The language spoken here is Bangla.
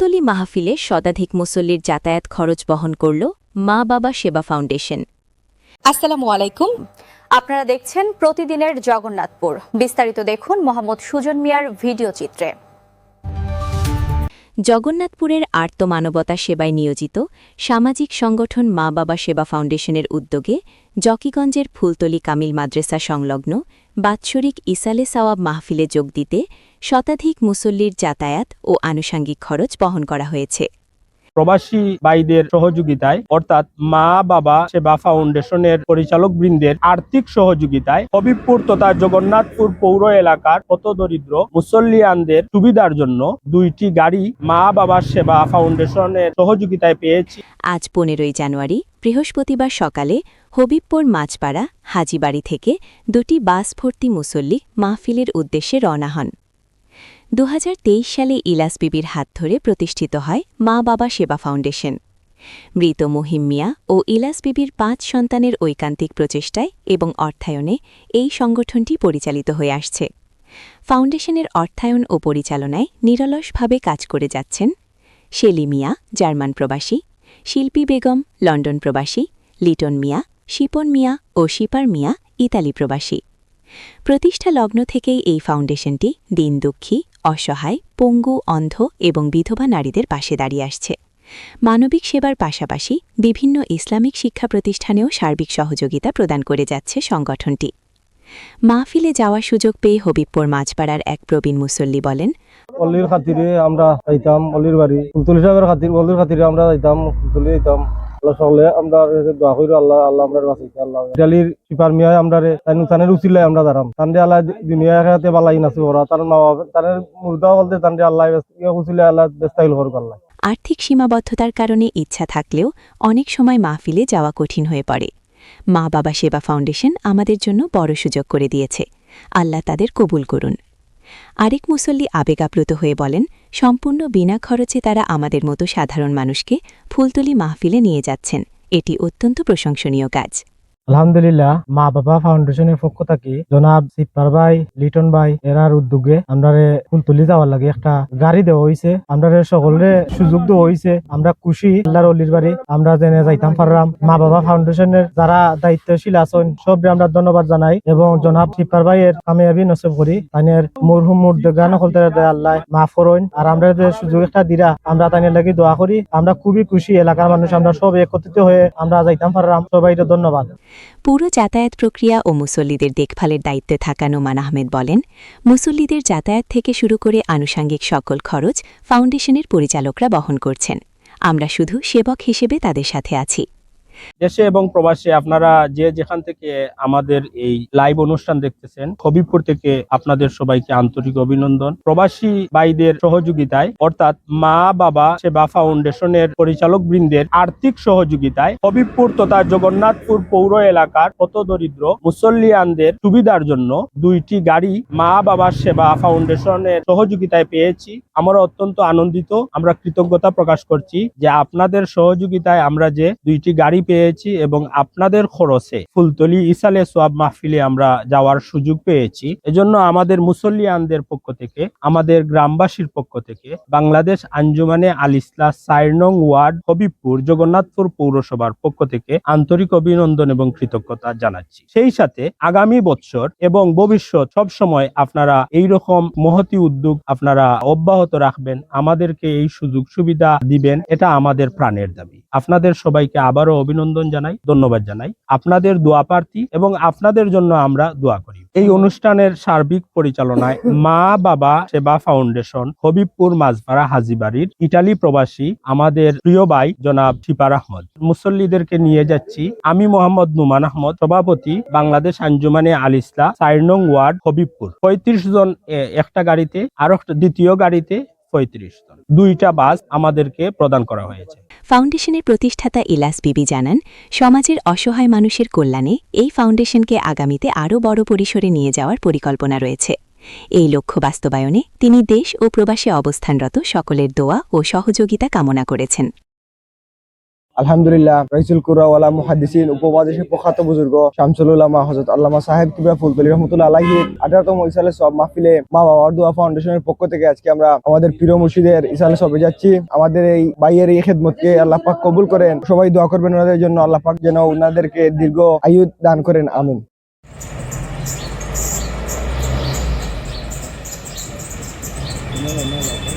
ফুলতলি মাহফিলে শতাধিক মুসল্লির যাতায়াত খরচ বহন করল মা বাবা সেবা ফাউন্ডেশন। আসসালামু আলাইকুম। আপনারা দেখছেন প্রতিদিনের জগন্নাথপুর। বিস্তারিত দেখুন মোহাম্মদ সুজন মিয়ার ভিডিও চিত্রে। জগন্নাথপুরের আর্ত মানবতা সেবায় নিয়োজিত সামাজিক সংগঠন মা বাবা সেবা ফাউন্ডেশনের উদ্যোগে জকিগঞ্জের ফুলতলি কামিল মাদ্রাসা সংলগ্ন বাৎসরিক ইসালে সাওয়াব মাহফিলে যোগ দিতে শতাধিক মুসল্লির যাতায়াত ও আনুষাঙ্গিক খরচ বহন করা হয়েছে। প্রবাসী ভাইদের সহযোগিতায়, অর্থাৎ মা, বাবা, সেবা ফাউন্ডেশনের পরিচালক বৃন্দের আর্থিক সহযোগিতায় হবিবপুর তথা জগন্নাথপুর পৌর এলাকার কত দরিদ্র মুসল্লিয়ানদের সুবিধার জন্য দুইটি গাড়ি মা বাবা সেবা ফাউন্ডেশনের সহযোগিতায় পেয়েছি। আজ পনেরোই জানুয়ারি, বৃহস্পতিবার সকালে হবিবপুর মাছপাড়া, হাজিবাড়ি থেকে দুটি বাস ভর্তি মুসল্লি মাহফিলের উদ্দেশ্যে রওনা হন। দু হাজার তেইশ সালে ইলাস বিবির হাত ধরে প্রতিষ্ঠিত হয় মা বাবা সেবা ফাউন্ডেশন। মৃত মহিম মিয়া ও ইলাস বিবির পাঁচ সন্তানের ঐকান্তিক প্রচেষ্টায় এবং অর্থায়নে এই সংগঠনটি পরিচালিত হয়ে আসছে। ফাউন্ডেশনের অর্থায়ন ও পরিচালনায় নিরলসভাবে কাজ করে যাচ্ছেন শেলি মিয়া, জার্মান প্রবাসী, শিল্পী বেগম, লন্ডন প্রবাসী, লিটন মিয়া, শিপন মিয়া ও শিপার মিয়া, ইতালি প্রবাসী। প্রতিষ্ঠা লগ্ন থেকেই এই ফাউন্ডেশনটি দিন দুঃখী অসহায়, পঙ্গু, অন্ধ এবং বিধবা নারীদের পাশে দাঁড়িয়ে আসছে। মানবিক সেবার পাশাপাশি বিভিন্ন ইসলামিক শিক্ষা প্রতিষ্ঠানেও সার্বিক সহযোগিতা প্রদান করে যাচ্ছে সংগঠনটি। মাহফিলে যাওয়ার সুযোগ পেয়ে হবিবপুর মাঝপাড়ার এক প্রবীণ মুসল্লি বলেন আমরা আমরা আর্থিক সীমাবদ্ধতার কারণে ইচ্ছা থাকলেও অনেক সময় মাহফিলে যাওয়া কঠিন হয়ে পড়ে। মা বাবা সেবা ফাউন্ডেশন আমাদের জন্য বড় সুযোগ করে দিয়েছে। আল্লাহ তাদের কবুল করুন। আরেক মুসল্লি আবেগাপ্লুত হয়ে বলেন সম্পূর্ণ বিনা খরচে তারা আমাদের মতো সাধারণ মানুষকে ফুলতলি মাহফিলে নিয়ে যাচ্ছেন। এটি অত্যন্ত প্রশংসনীয় কাজ। আলহামদুলিল্লাহ, মা বাবা ফাউন্ডেশনের পক্ষ থেকে জনাব সিপার ভাই, লিটন ভাই, এরার উদ্যোগে আমরা ফুলতুলি যাওয়ার লাগে একটা গাড়ি দেওয়া হয়েছে আমরা সকলের সুযোগ দেওয়া হয়েছে আমরা খুশি, আল্লাহর অলির বাড়ি আমরা জেনে যাইতাম পারলাম মা বাবা ফাউন্ডেশনের যারা দায়িত্বশীল আছেন সব আমরা ধন্যবাদ জানাই এবং জনাব সিপার ভাইয়ের কামিয়াবি নসব করি। তাইনের মরহুম মুর্দগান হলতে আল্লাহ মাফ করইন আর আমরা যে সুযোগ একটা দিরা, আমরা তাইনের লাগি দোয়া করি। আমরা খুবই খুশি, এলাকার মানুষ আমরা সব একত্রিত হয়ে আমরা যাইতাম পারলাম সবাই ধন্যবাদ। পুরো যাতায়াত প্রক্রিয়া ও মুসল্লিদের দেখভালের দায়িত্বে থাকা নোমান আহমেদ বলেন, মুসল্লিদের যাতায়াত থেকে শুরু করে আনুষাঙ্গিক সকল খরচ ফাউন্ডেশনের পরিচালকরা বহন করছেন। আমরা শুধু সেবক হিসেবে তাদের সাথে আছি। দেশে এবং প্রবাসে আপনারা যে যেখান থেকে আমাদের এই লাইভ অনুষ্ঠান দেখতেছেন, হবিবপুর থেকে আপনাদের সবাইকে আন্তরিক অভিনন্দন। প্রবাসী ভাইদের সহযোগিতায়, অর্থাৎ মা, বাবা, সেবা ফাউন্ডেশনের পরিচালক বৃন্দের আর্থিক সহযোগিতায় হবিবপুর তথা জগন্নাথপুর পৌর এলাকার কত দরিদ্র মুসল্লিয়ানদের সুবিধার জন্য দুইটি গাড়ি মা বাবা সেবা ফাউন্ডেশনের সহযোগিতায় পেয়েছি। আমরা অত্যন্ত আনন্দিত, আমরা কৃতজ্ঞতা প্রকাশ করছি যে আপনাদের সহযোগিতায় আমরা যে দুইটি গাড়ি পেয়েছি এবং আপনাদের খরচে ফুলতলি ইসালে সোয়াব মাহফিলে আমরা যাওয়ার সুযোগ পেয়েছি। এজন্য আমাদের মুসল্লিয়ানদের পক্ষ থেকে, আমাদের গ্রামবাসীর পক্ষ থেকে বাংলাদেশ আঞ্জুমানে আল ইসলা সাইরনং ওয়ার্ড হবিবপুর জগন্নাথপুর পৌরসভার পক্ষ থেকে আন্তরিক অভিনন্দন এবং কৃতজ্ঞতা জানাচ্ছি। সেই সাথে আগামী বছর এবং ভবিষ্যৎ সব সময় আপনারা এই রকম মহতি উদ্যোগ আপনারা অব্যাহত রাখবেন, আমাদেরকে এই সুযোগ সুবিধা দিবেন, এটা আমাদের প্রাণের দাবি। আপনাদের সবাইকে আবারও অভিনন্দন। জানাই, ধন্যবাদ জানাই। আপনাদের দোয়া প্রার্থী এবং আপনাদের জন্য আমরা দোয়া করি। এই অনুষ্ঠানের সার্বিক পরিচালনায় মা বাবা সেবা ফাউন্ডেশন, হবিবপুর মাঝপাড়া হাজিবাড়ির ইটালি প্রবাসী আমাদের প্রিয় ভাই জনাব শিপার আহমদ। মুসল্লিদেরকে নিয়ে যাচ্ছি আমি মোহাম্মদ নুমান আহমদ, সভাপতি বাংলাদেশ আঞ্জুমানে আল ইসলা সাইরনং ওয়ার্ড, হবিবপুর। পঁয়ত্রিশ জন একটা গাড়িতে, আর দ্বিতীয় গাড়িতে পঁয়ত্রিশ জন। দুইটা বাস আমাদেরকে প্রদান করা হয়েছে। ফাউন্ডেশনের প্রতিষ্ঠাতা ইলাস বিবি জানান, সমাজের অসহায় মানুষের কল্যাণে এই ফাউন্ডেশনকে আগামীতে আরও বড় পরিসরে নিয়ে যাওয়ার পরিকল্পনা রয়েছে। এই লক্ষ্য বাস্তবায়নে তিনি দেশ ও প্রবাসে অবস্থানরত সকলের দোয়া ও সহযোগিতা কামনা করেছেন। আলহামদুলিল্লাহ রাইসুল কুরাওয়ালা মুহাদ্দিসিন উপমহাদেশের প্রখ্যাত বুজুর্গ শামসুল উলামা হযরত আল্লামা সাহেব কিবরা ফুলতলি রহমতুল্লাহ আলাইহি আঠারোতম ইসালে সব মাহফিলে মা বাবার দোয়া ফাউন্ডেশনের পক্ষ থেকে আজকে আমরা আমাদের প্রিয় মুর্শিদের ইসালে সবে যাচ্ছি আমাদের এই বাইয়ের এই খেদমতকে আল্লাহ পাক কবুল করেন সবাই দোয়া করবেন ওনাদের জন্য আল্লাহ পাক যেন ওনাদেরকে দীর্ঘ আয়ু দান করেন আমিন No, no, no.